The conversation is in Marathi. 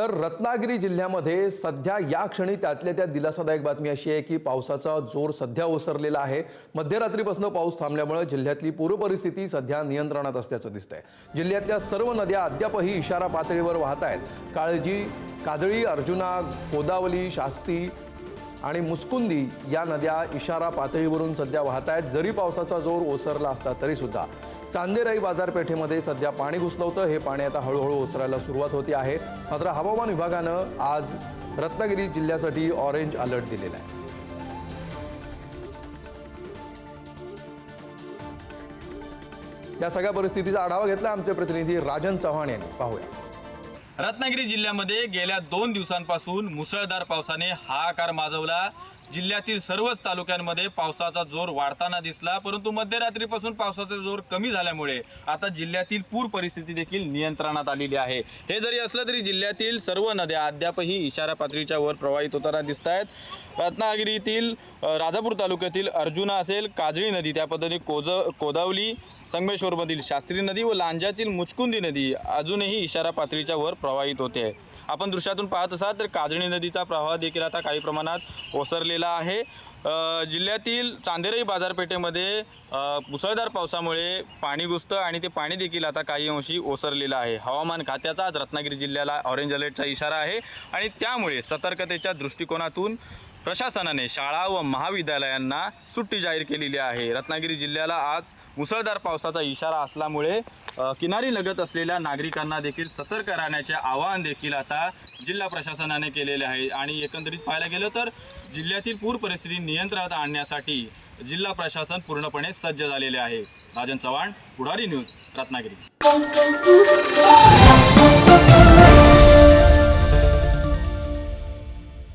तर रत्नागिरी जिल्ह्यामध्ये सध्या या क्षणी त्यातल्या त्यात दिलासादायक बातमी अशी आहे की पावसाचा जोर सध्या ओसरलेला आहे. मध्यरात्रीपासून पाऊस थांबल्यामुळे जिल्ह्यातली पूरपरिस्थिती सध्या नियंत्रणात असल्याचं दिसतंय. जिल्ह्यातल्या सर्व नद्या अद्यापही इशारा पातळीवर वाहत आहेत. काळजी काजळी अर्जुना गोदावली शास्ती आणि मुस्कुंदी या नद्या इशारा पातळीवरून सध्या वाहत आहेत जरी पावसाचा जोर ओसरला असला तरीसुद्धा चांदेराई बाजारपेठेमध्ये सध्या पाणी घुसलं होतं हे पाणी आता हळूहळू ओसरायला सुरुवात होती आहे. मात्र हवामान विभागानं आज रत्नागिरी जिल्ह्यासाठी ऑरेंज अलर्ट दिलेला आहे. या सगळ्या परिस्थितीचा आढावा घेतला आमचे प्रतिनिधी राजन चव्हाण यांनी. पाहूया. रत्नागिरी जिल्ह्यामध्ये गेल्या दोन दिवसांपासून मुसळधार पावसाने हाहाकार माजवला. जिल्ह्यातील सर्वच तालुक्यांमध्ये पावसाचा जोर वाढताना दिसला परंतु मध्यरात्रीपासून पावसाचा जोर कमी झाल्यामुळे आता जिल्ह्यातील पूर परिस्थिती देखील नियंत्रणात आलेली आहे. हे जरी असलं तरी जिल्ह्यातील सर्व नद्या अद्यापही इशारा पातळीच्या वर प्रवाहित होताना दिसत आहेत रत्नागिरीतील राजापूर तालुक्यातील अर्जुना असेल काजळी नदी त्या पद्धतीने कोज कोदावली संगमेश्वरमधील शास्त्री नदी व लांजातील मुचकुंदी नदी अजूनही इशारा पातळीच्या वर प्रवाहित होते. आहे आपण दृश्यातून पाहत असाल तर काजळी नदीचा प्रवाह देखील आता काही प्रमाणात ओसरलेला आहे. जिल्ह्यातील चांदेराई बाजारपेठेमध्ये मुसळधार पावसामुळे पाणी घुसतं आणि ते पाणी देखील आता काही अंशी ओसरलेलं आहे. हवामान खात्याचा आज रत्नागिरी जिल्ह्याला ऑरेंज अलर्टचा इशारा आहे आणि त्यामुळे सतर्कतेच्या दृष्टिकोनातून प्रशासनाने शाळा व महाविद्यालयांना सुट्टी जाहीर केलेली आहे. रत्नागिरी जिल्ह्याला आज मुसळधार पावसाचा इशारा असल्यामुळे किनारी लगत असलेल्या नागरिकांना देखील सतर्क राहण्याचे आवाहन देखील आता जिल्हा प्रशासनाने केलेले आहे. आणि एकंदरीत पाहायला गेलं तर जिल्ह्यातील पूर परिस्थिती नियंत्रणात आणण्यासाठी जिल्हा प्रशासन पूर्णपणे सज्ज झालेले आहे. राजन चव्हाण पुढारी न्यूज रत्नागिरी.